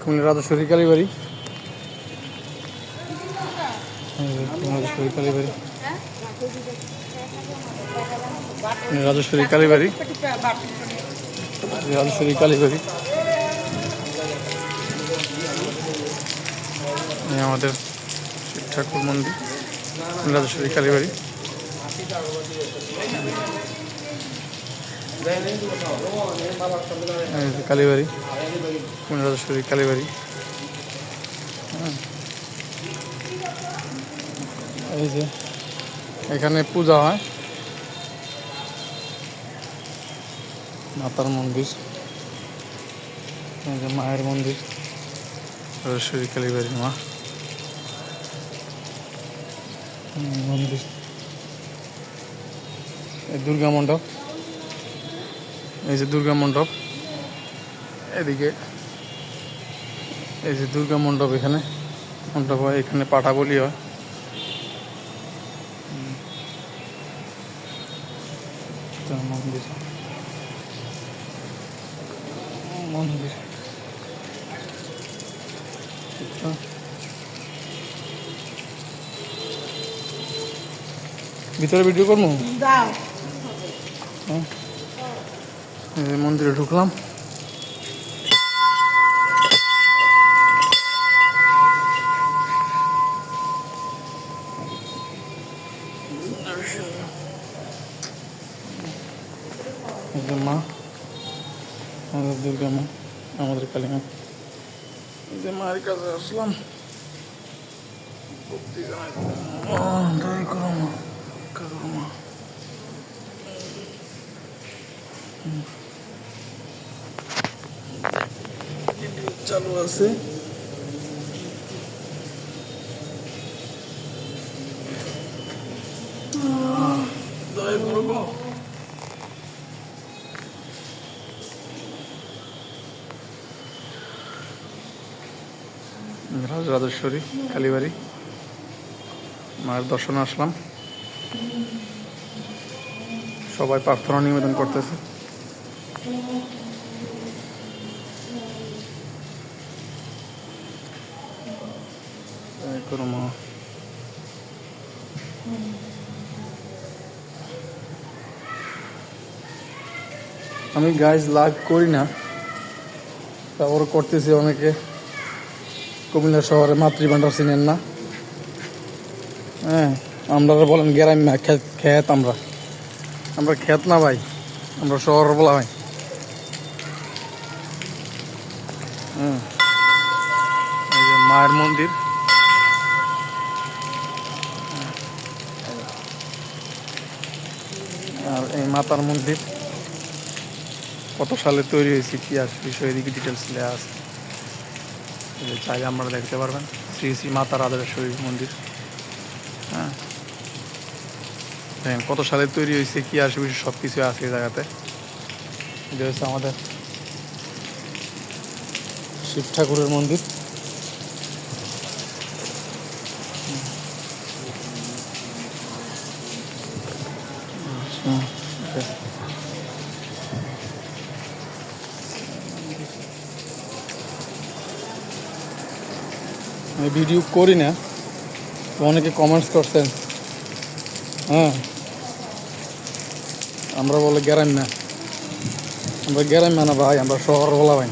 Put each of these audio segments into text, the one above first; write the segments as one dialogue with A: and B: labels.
A: কুমিল্লা রাজেশ্বরী কালীবাড়ি রাজেশ্বরী কালীবাড়ি রাজেশ্বরী কালীবাড়ি রাজেশ্বরী কালীবাড়ি আমাদের শিব ঠাকুর মন্দির রাজেশ্বরী কালীবাড়ি কালীবাড়ি। রাজেশ্বরী কালীবাড়ি। হ্যাঁ। এই যে এখানে পূজা হয়। মাতার মন্দির। মায়ের মন্দির। রাজেশ্বরী কালীবাড়ি মা। মন্দির। দুর্গা মণ্ডপ। এই যে দুর্গা মণ্ডপ। এদিকে এই যে দুর্গা মণ্ডপ এখানে। মণ্ডপ হয় এখানে পাঠা বলি হয় মন্দির। মন্দির। ভিতরে ভিডিও করব?
B: দাও।
A: এই যে মন্দিরে ঢুকলাম। মা আমাদের দুর্গা মা আমাদের কালী মা এই যে মায়ের কাছে আসলাম। চালু আছে। আহ, দয়া করো গো। রাজ রাজেশ্বরী কালীবাড়ি। মায়ের দর্শনে আসলাম। সবাই প্রার্থনা নিবেদন করতেছে। আমি গাইজ লাভ করি না। তারপর করতেছি অনেকে। কুমিল্লা শহরে মাতৃভাণ্ডার চিনেন না। হ্যাঁ আমরা বলেন গ্রাম না, খেত আমরা। আমরা খেত না ভাই, আমরা শহর বলা ভাই হুম এই যে মায়ের মন্দির। আর এই মাতার মন্দির। কত সালে তৈরি হয়েছে কি আছে বিষয়, এদিকে ডিটেলস দেওয়া আছে। চাইলে আপনারা দেখতে পারবেন, শ্রী শ্রী মাতা রাজেশ্বরী মন্দির। হ্যাঁ। কত সালে তৈরি হয়েছে কি আসে বিষয় সব কিছু আছে এই জায়গাতে। এটা হচ্ছে আমাদের শিব ঠাকুরের মন্দির। আমি ভিডিও করি না, তো অনেকে কমেন্টস করছেন। হ্যাঁ। আমরা বলে গ্রাম না। আমরা গ্রাম না ভাই, আমরা শহর বলা ভাই।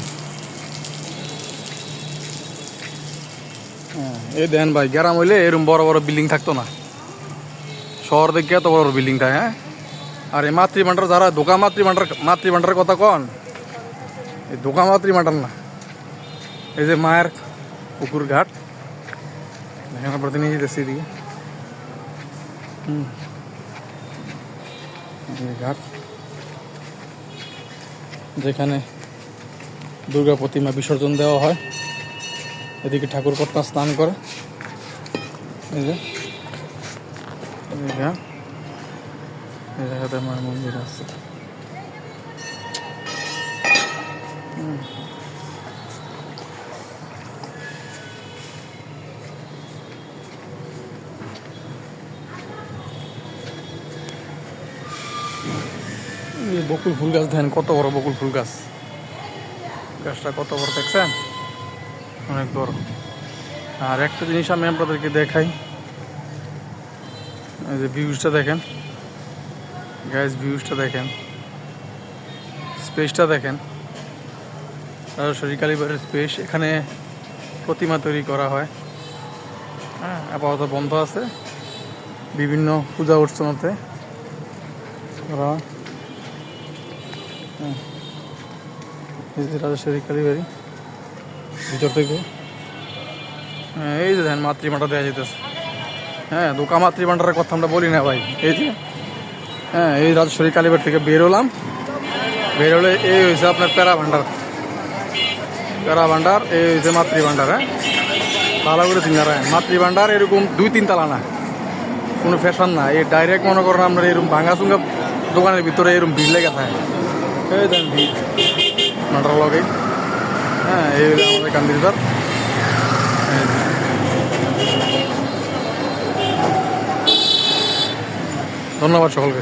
A: হ্যাঁ এই দেন ভাই গ্রাম হইলে এরকম বড় বড় বিল্ডিং থাকতো না। শহর দেখে এত বড় বড় বিল্ডিং থাকে হ্যাঁ? আর এই মাতৃভাণ্ডার যারা দোকা মাতৃভাণ্ডার মাতৃভাণ্ডারের কথা কন, এই দোকা মাতৃভাণ্ডার না। এই যে মায়ের পুকুর ঘাট এখানে প্রতিনিধি এদিকে হুম এই ঘাট যেখানে দুর্গা প্রতিমা বিসর্জন দেওয়া হয়, এদিকে ঠাকুর কর্তা স্নান করে। এই এই জায়গাতে মায়ের মন্দির আছে। হুম। বকুল ফুল গাছ দেখেন, কত বড় বকুল ফুল গাছ। গাছটা কত বড় দেখছেন? অনেক বড়। আর একটা জিনিস আমি আপনাদেরকে দেখাই। এই যে ভিউজটা দেখেন। গ্যাস ভিউজটা দেখেন। স্পেসটা দেখেন। সরাসরি কালীবাড়ির স্পেস। এখানে প্রতিমা তৈরি করা হয়। হ্যাঁ আপাতত বন্ধ আছে। বিভিন্ন পূজা। এই যে রাজেশ্বরী কালীবাড়ি ভিতর থেকে। হ্যাঁ এই যে দেখেন মাতৃমাটা দেওয়া যেতেছে হ্যাঁ দোকা মাতৃভাণ্ডারের কথা আমরা বলি না ভাই। এই যে হ্যাঁ এই রাজেশ্বরী কালীবাড়ি থেকে বেরোলাম বেরোলে এই হয়েছে আপনার প্যারা ভাণ্ডার প্যারা ভাণ্ডার এই হয়েছে মাতৃ ভাণ্ডার হ্যাঁ? ভালো করে চিন্তা মাতৃ এরকম দুই তিন তালা না। কোনো ফ্যাশন না। এই ডাইরেক্ট মনে করেন আমরা এরকম ভাঙা দোকানের ভিতরে এরকম ভিড় লেগে থাকে। এই দেন ভিড় ভাণ্ডার লগে হ্যাঁ এই হলো ধন্যবাদ সকলকে।